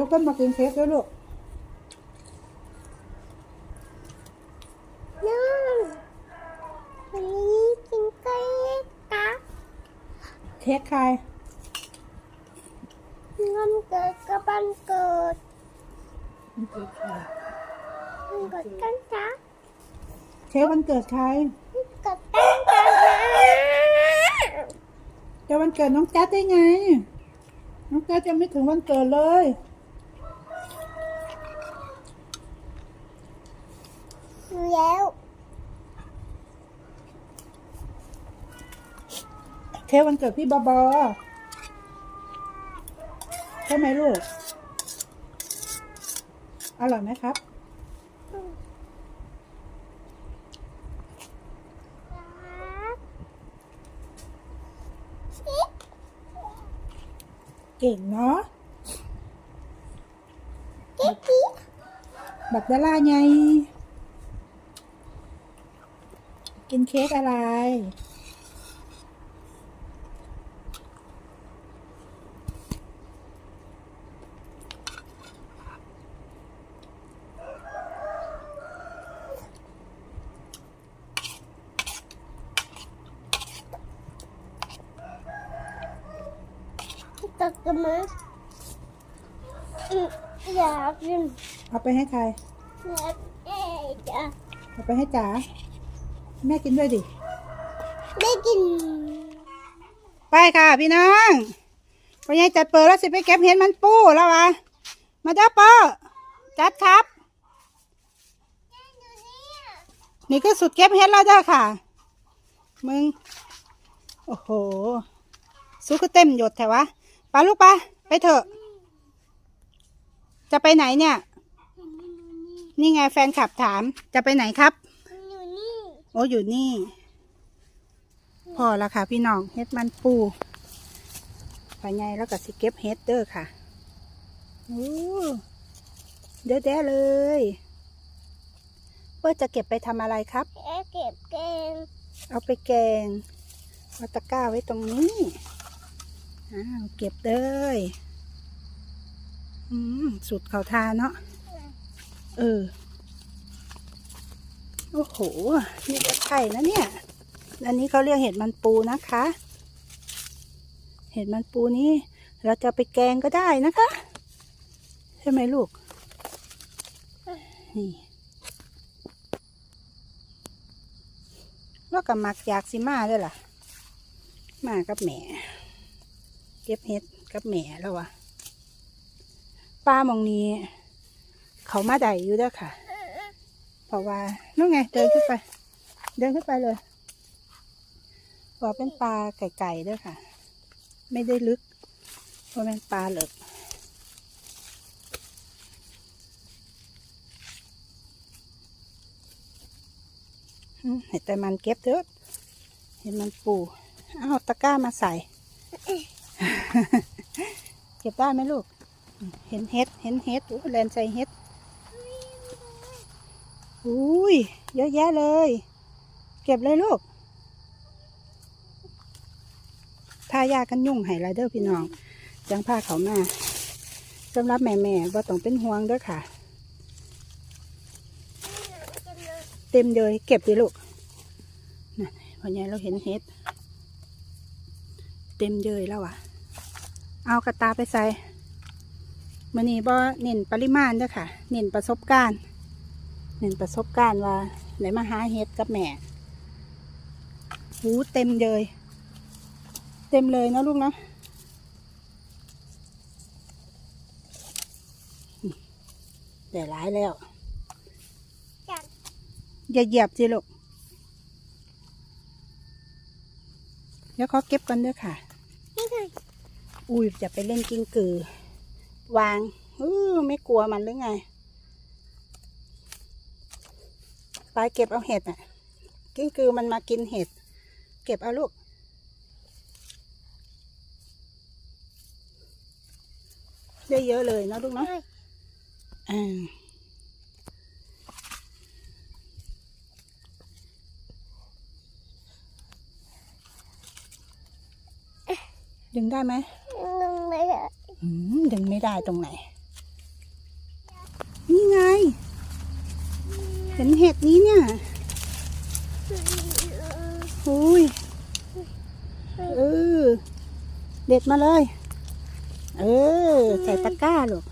ลูกต้นมากินเค้กด้วยลูกน้องวันนี้กินเค้กครับเค้กใคร วันเกิดกับวันเกิดมันเกิดใครวันเกิดกันจ้ะเค้กวันเกิดใครวันเกิดกันจ้ะจะวันเกิดน้องจัดได้ไง น้องจัดยังไม่ถึงวันเกิดเลย อยู่แล้วเค้กวันเกิดพี่บอบอใช่ไหมลูก อร่อยไหมครับครับชิเก่งเนาะเก๊กกี้บักดาล่าไง กิน เค้กอะไร ตักกันมาอืมอยากกินเอาไปให้ใครอยากเอ๊ะจ้ะเอาไปให้จ๋า แม่กินด้วยดิ ได้กิน ไปค่ะพี่น้องพ่อใหญ่จัดเปิดแล้วสิไปเก็บเห็ดมันปูแล้ววะ มาเด้อเปอจัดครับ นี่ก็สุดเก็บเห็ดแล้วเด้อค่ะ มึง โอ้โหซุกก็เต็มหยดแถวะไปลูกไปไปเถอะ จะไปไหนเนี่ย นี่ไงแฟนขับถาม จะไปไหนครับอยู่นี่โอ้อยู่นี่พอแล้วค่ะ พี่น้องเฮ็ดมันปูไปไงแล้วก็สิเก็บเฮ็ดเด้อค่ะโอ้เด้อแด้เลยเพื่อจะเก็บไปทำอะไรครับแกเก็บแกง เอาไปแกงเอาตะกร้าไว้ตรงนี้อ้าวเก็บเลยอืมสุดเขาทาเนาะเออ โอ้โห นี่ก็ไข่นะเนี่ย อันนี้เขาเรียกเห็ดมันปูนะคะ เห็ดมันปูนี้ เราจะไปแกงก็ได้นะคะ ใช่ไหมลูก นี่แล้วก็มักอยากสิมาด้วยล่ะ มากับแหม่ เก็บเห็ดกับแหม่แล้ววะป้ามองนี้ เขามาได้อยู่ด้อค่ะ เพราะว่านู่นไงเดินขึ้นไป เดินขึ้นไปเลยว่าเป็นปลาไก่ๆด้วยค่ะ ไม่ได้ลึกเพราะเป็นปลาเหลือกเห็นแต่มันเก็บเถอะเห็นมันปูเอาตะกร้ามาใส่ เก็บได้ไหมลูก เห็นเห็ด เห็นเห็ดอู้แลนใส่เห็ด อุ้ยเยอะแยะเลย เก็บเลยลูกพายากันยุ่งให้ไรเด้อพี่น้อง จังพาเขามาสำหรับแม่แม่บ่ต้องเป็นห่วงเด้อค่ะ เต็มเลยเก็บดิลูกนั่นพอใหญ่เราเห็นเห็ด เต็มเลยแล้วอะ เอากระตาไปใส่มื่อนี้บ่เน้นปริมาณเด้อค่ะ เน้นประสบการณ์ หนึ่งประสบการณ์ว่าไหนมาหาเฮ็ดกับแม่หูเต็มเลย เต็มเลยนะลูกนะแต่ร้ายแล้วจัดอย่าเหยียบสิลูกเดี๋ยวเขาเก็บกันด้วยค่ะนี่ค่ะอุ้ยจะไปเล่นกิ้งกือ วางอื้อไม่กลัวมันหรือไง ไปเก็บเอาเห็ดอะ กิ้งกือมันมากินเห็ด เก็บเอาลูก ได้เยอะเลยนะลูกเนาะอ่าดึงได้ไหมนึ่งไม่ได้อืมดึงไม่ได้ตรงไหนไง เห็นเห็ดนี้เนี่ยโอ้ยเออเด็ดมาเลย เออ ใส่ตะกร้าลูก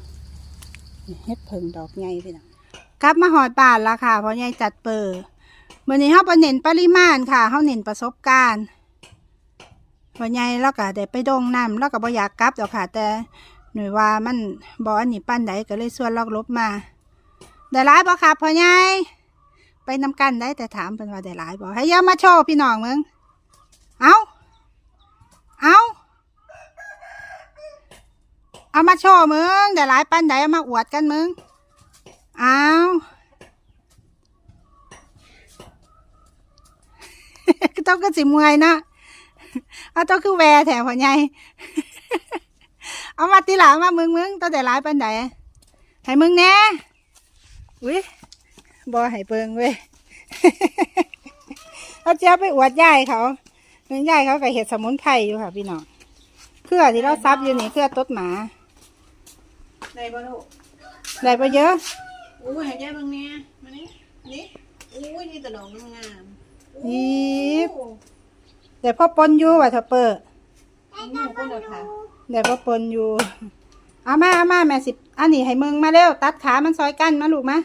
เฮ็ดเพิงดอกใหญ่พี่น้องกลับมาหอดบานละค่ะ เพราะใหญ่จัดเปิดวันนี้เฮาบ่เน้นปริมาณค่ะเฮาเน้นประสบการณ์พราะใหญ่แล้วก็ได้ไปดงน้ำแล้วก็บ่อยากกลับดอกค่ะ แต่หน่วยว่ามันบ่อันนี้ปั้นใดก็เลยส่วนลอกลบมา ได้หลายบ่ครับพ่อใหญ่ ไปนำกันได้แต่ถามเพิ่นว่าได้หลายบ่ให้ย่ามาโชว์พี่น้องมึง เอาเอาเอามาโชว์มึงได้หลายปันใดเอามาอวดกันมึง เอาต้องก็สิมื่อยนะเอาต้องคือแวแถวพ่อใหญ่เอามาตีหลังมามึงมึงต้องได้หลายปันใดให้มึงแน่อุ้ย บอให้เปิงเว้ยเขาเจ้าไปอวดยายเขาเนื่องยายเขาก็เห็ดสมุนไพรอยู่ค่ะ พี่น้องเครือที่เราซับอยู่นี่เครือต้นหมาได้บ่ลูกได้ไปเยอะอู้ยให้ยายเบิ่งแหน่มานี่นี่อู้ยนี่แต่ดอกงามนี่ๆโอ้แต่พ่อปนอยู่ว่ะเธอเปิดนี่คนเดียวค่ะแต่พ่อปนอยู่เอามาเอามาแม่สิอันนี้ให้มึงมาเร็วตัดขามันซอยกันมาลูกมา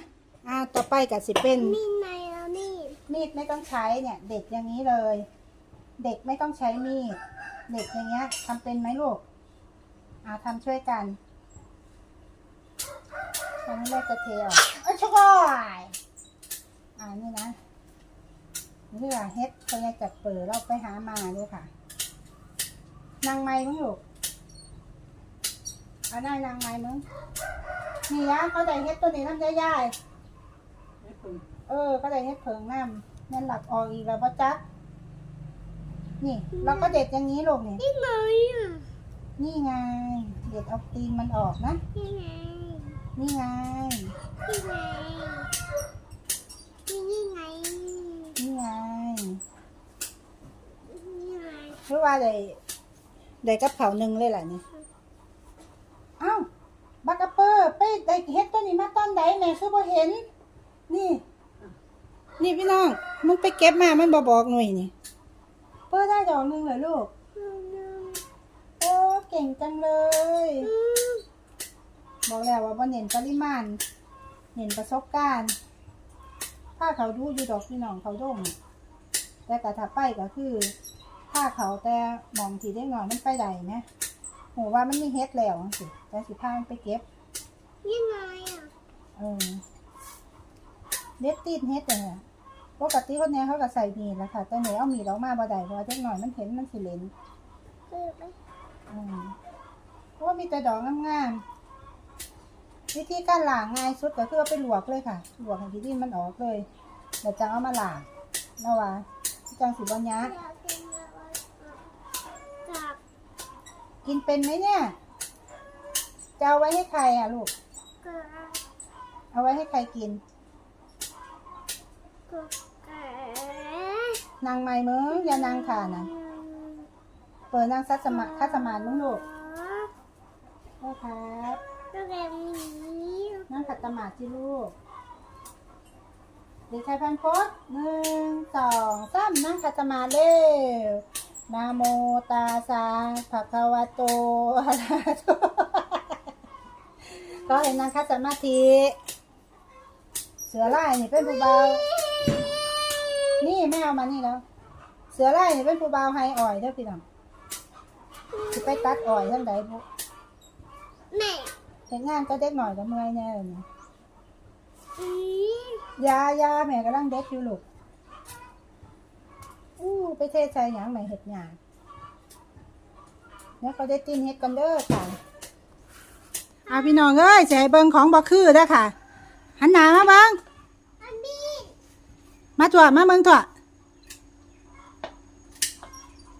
อ่าต่อไปกับสิเป็นมีในแล้วนี่มีดไม่ต้องใช้เนี่ย เด็กอย่างนี้เลย เด็กไม่ต้องใช้มีดเด็กอย่างเงี้ยทำเป็นไหมลูกอ่าทำช่วยกันตอนนี้แม่จะเทออกเอ้ยช่วยอ่านี่นะนี่แหละเฮ็ดพยายจัดเปิดเราไปหามาด้วยค่ะ นางไม้มั้งลูกเอาได้นางไม้มั้งนี่ยะเขาได้เฮ็ดตัวนี้น้ำได้ย่ายไม่คุณเออ ก็ได้เฮ็ดเพิงน้ำนั่นหลับออกอีกแล้วป่ะจ๊ะนี่ เราก็เด็ดอย่างนี้ลูกนี่ นี่ไงอะนี่ไง เด็ดเอาตีนมันออกนะ นี่ไงนี่ไง นี่ไงนี่ไงนี่ไงนี่ไงหรือว่าได้ได้กับเขาวหนึ่งเลยแหละนี่เอ้าบักกะเปอร์ไปได้เฮ็ดตัวนี้มาตอนใดแม่คือบ่เห็น นี่ นี่พี่น้อง มันไปเก็บมา มันบ่บอกหน่วยนี่ เปอร์ได้ดอกหนึ่งเหรอลูก โอ้เก่งจังเลย บอกแล้วว่าบ่เน้นปริมาณ เน้นประสบการณ์ ถ้าเขาดูอยู่ดอกพี่น้องเขาโด่งแต่กระถ้าไปก็คือถ้าเขาแต่มองทีได้หน่อยมันไปใดนะโหว่ามันมีเฮ็ดแล้วสิแต่สิพามันไปเก็บนี่ไงอะ เออ เด็ดตีนเฮ็ดเลยอะปกติคนนี้เขาก็ใส่มีดแหล้วค่ะ แต่หนูเอามีดออกมาบ่ได้เพราะว่าเด็กหน่อยมันเห็นมันสิเหลนคือไปอืมเพราะว่ามีแต่ดอกงามๆวิธีการล้างง่ายสุดก็คือเอาไปลวกเลยค่ะลวกให้ที่ดินมันออกเลยเดี๋ยวจะเอามาล้างแล้วว่าจังสิบญะอยากกินอะไรกับกินเป็นไหมเนี่ยจะเอาไว้ให้ใครอะลูก กับเอาไว้ให้ใครกินกับแก นางไม้มึงอย่านางขานะเปิดนางซัดสมาคัดสมานมึงลูกได้ครับนั่งขัดสมาธิลูกเด็กชายพันพศหนึ่งสองสามนั่งขัดสมาเร็วนะโมตาสาภะคะวะโตอะระหะโตก็เห็นนางคัดสมาธิเสือไล่นี่เป็นผู้เบา นี่แม่เอามานี่แล้ว เสือไล่นี่เป็นผู้เบาไฮอ่อยเด้อพี่น้องสิไปตัดอ่อยทั้งใดบุแม่เห็นงานก็เด็กหน่อยก็เมื่อยแน่เลยเนี่ยอืมยายาแม่กำลังเด็กอยู่ลูกอู้ไปเทใส่หยังแม่เห็ดหยาเนี่ยเขาได้ตีนเห็ดกันเด้อค่ะอาพี่น้องเอ้ยจะให้เบิ่งของบ่คือเด้อค่ะ หันหน้ามาเบิ่งอันนี้ มาถั่วมาเบิ่งถั่ว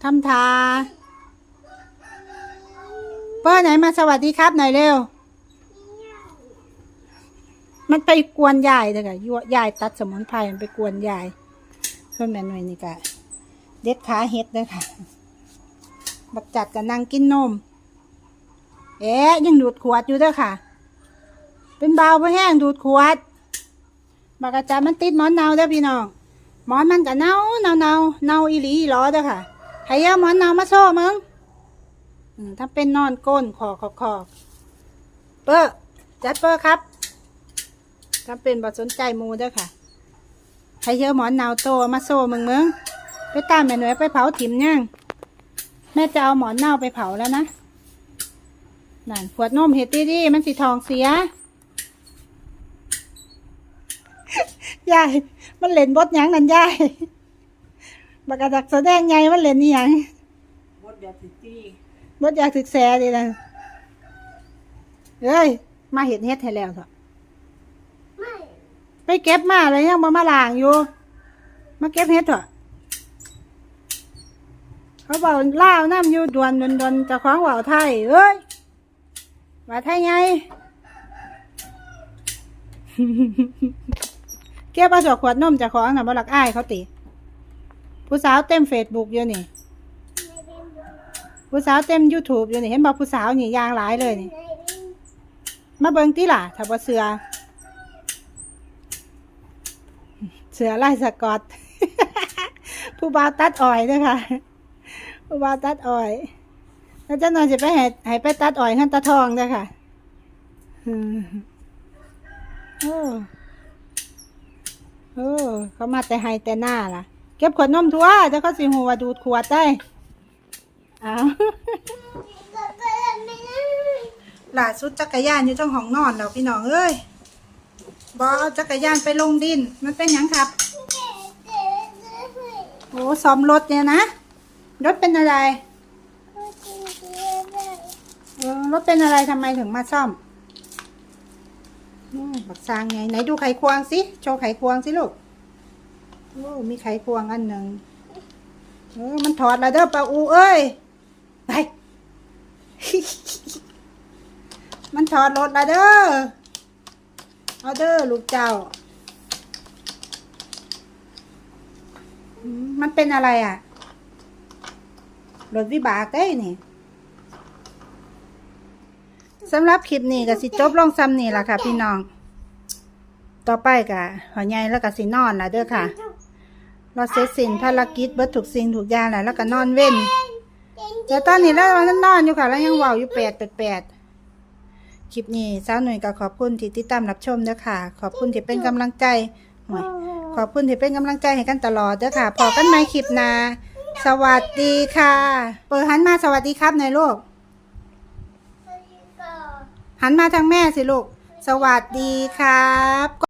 ทำทาเปิ้ลไหนมาสวัสดีครับหน่อยเร็ว มันไปกวนยายเลยค่ะยั่วยายตัดสมุนไพรมันไปกวนยายเพื่อนแม่หน่วยนี่กะเด็ดขาเฮ็ดเลยค่ะ บักจัดกับนางกินนม เอ๊ะยังดูดขวดอยู่เด้อค่ะ เป็นเบาเพราะแห้งดูดขวด บากระจามันติดหมอนเนาเด้อพี่น้องหมอนมันก็เน่าเน่าเน่าเน่าอีหลีอีหลอเด้อค่ะให้เอาหมอนเน่ามาโซ่มึงอืมถ้าเป็นนอนก้นคอขอบขอเปอร์จัดเปอร์ครับถ้าเป็นบ่สนใจมูเด้อค่ะให้เยอะหมอนเน่าโตมาโซ่มึงมึงไปตามแม่หน่วยไปเผาถิ่มย่างแม่จะเอาหมอนเน่าไปเผาแล้วนะนั่นขวดนมเห็ดดีมันสีทองเสีย ยายมันเล่นบทหยังนั่นยายบักกะดักแสดงไงมันเล่นนี่ยังบดแบบสิตี้บทอยากศึกษาดีนะเอ้ย มาเห็ดเฮ็ดให้แล้วเถอะไม่ไปเก็บมาเลยยังมามาล้างอยู่ มาเก็บเฮ็ดเถอะเขาบอกล่าวน้ำอยู่ดวนดวนดวนเจะของว่าวไทยเอ้ยว่าไทยไง เก็บเอาสอกขวดนมจากของน่ะบ่หลักอ้ายเขาติ ผู้สาวเต็มเฟซบุ๊กอยู่นี่ ผู้สาวเต็ม YouTube อยู่นี่เห็นบอกผู้สาวนี่ยางหลายเลยนี่ มาเบิ่งติล่ะถ้าบ่เสือ เสือไล่สกอต ผู้บ่าวตัดอ้อยเด้อค่ะ ผู้บ่าวตัดอ้อยแล้วเจ้าหน่อยจะไปให้ให้ไปตัดอ้อยขั้นตาทองเด้อค่ะอืมโอ้ โอ้เขามาแต่ให้แต่หน้าล่ะ เก็บขวดนมทั่วเดี๋ยวเขาสิหัวดูดขวดได้อ้าวก็เปิดไม่ได้ล่าสุดจักรยานอยู่ trong ห้องนอนแล้วพี่น้องเอ้ยบอเอาจักรยานไปลงดิน มันเป็นหยังครับโอ้ซ้อมรถเนี่ยนะ รถเป็นอะไรเออรถเป็นอะไรทำไมถึงมาซ่อม อืมบักซางไงไหนดูไขควงสิ โชว์ไขควงสิลูก โอ้มีไขควงอันหนึ่งเออมันถอดแล้วเด้อปาอูเอ้ยไปมันถอดรถและเด้อ เอาเด้อลูกเจ้า มันเป็นอะไรอะ รถวิบากได้นี่ สำหรับคลิปนี้ก็สิจบลงซ้ำนี่ล่ะค่ะ พี่น้อง ต่อไปก็หอใหญ่แล้วก็สินอนล่ะเด้อค่ะ เราเสร็จสิ้นภารกิจเบิดถูกสิ่งถูกอย่างแล้วแล้วก็นอนเว้นแต่ตอนนี้แล้วมันนอนอยู่ค่ะ แล้วยังเว้าอยู่แปดแปดแปดคลิปนี้สาวหนุ่ยก็ขอบคุณที่ติดตามรับชมเด้อค่ะ ขอบคุณที่เป็นกำลังใจหน่ยขอบคุณที่เป็นกำลังใจให้กันตลอดเด้อค่ะพอกันใหมคลิปหน้าสวัสดีค่ะ เปิดหันมาสวัสดีครับหน่อยลูก หันมาทางแม่สิลูก สวัสดีครับ